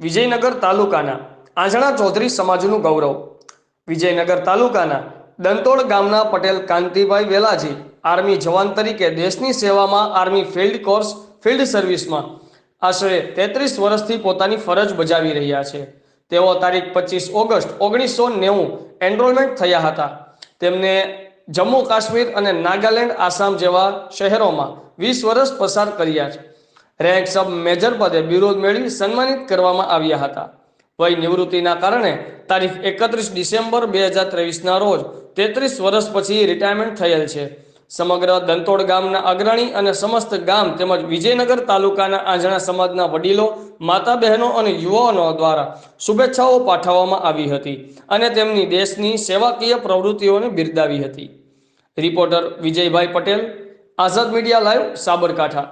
વિજયનગર તાલુકાના આંજણા ચૌધરી સમાજનું ગૌરવ. વિજયનગર તાલુકાના દંતોડ ગામના પટેલ કાંતિભાઈ વેલાજી આર્મી જવાન તરીકે દેશની સેવામાં આર્મી ફિલ્ડ કોર્સ, ફિલ્ડ સર્વિસમાં આશરે તેત્રીસ વર્ષથી પોતાની ફરજ બજાવી રહ્યા છે. તેઓ તારીખ પચીસ ઓગસ્ટ ઓગણીસો નેવું એનરોલમેન્ટ થયા હતા. તેમને જમ્મુ કાશ્મીર અને નાગાલેન્ડ આસામ જેવા શહેરોમાં વીસ વર્ષ પસાર કર્યા છે. રેન્ક સબ મેજર પદે બિરુદ મેળવી સન્માનિત કરવામાં આવ્યા હતા. વય નિવૃત્તિના કારણે તારીખ એકત્રીસ ડિસેમ્બર બે હજાર ત્રેવીસના રોજ તેત્રીસ વર્ષ પછી રિટાયરમેન્ટ થયેલ છે. સમગ્ર દંતોડ ગામના અગ્રણી અને સમસ્ત ગામ તેમજ વિજયનગર તાલુકાના આંજણા સમાજના વડીલો માતા બહેનો અને યુવાનો દ્વારા શુભેચ્છાઓ પાઠવવામાં આવી હતી અને તેમની દેશની સેવાકીય પ્રવૃત્તિઓને બિરદાવી હતી. Reporter Vijaybhai Patel, Azad media live Sabarkantha.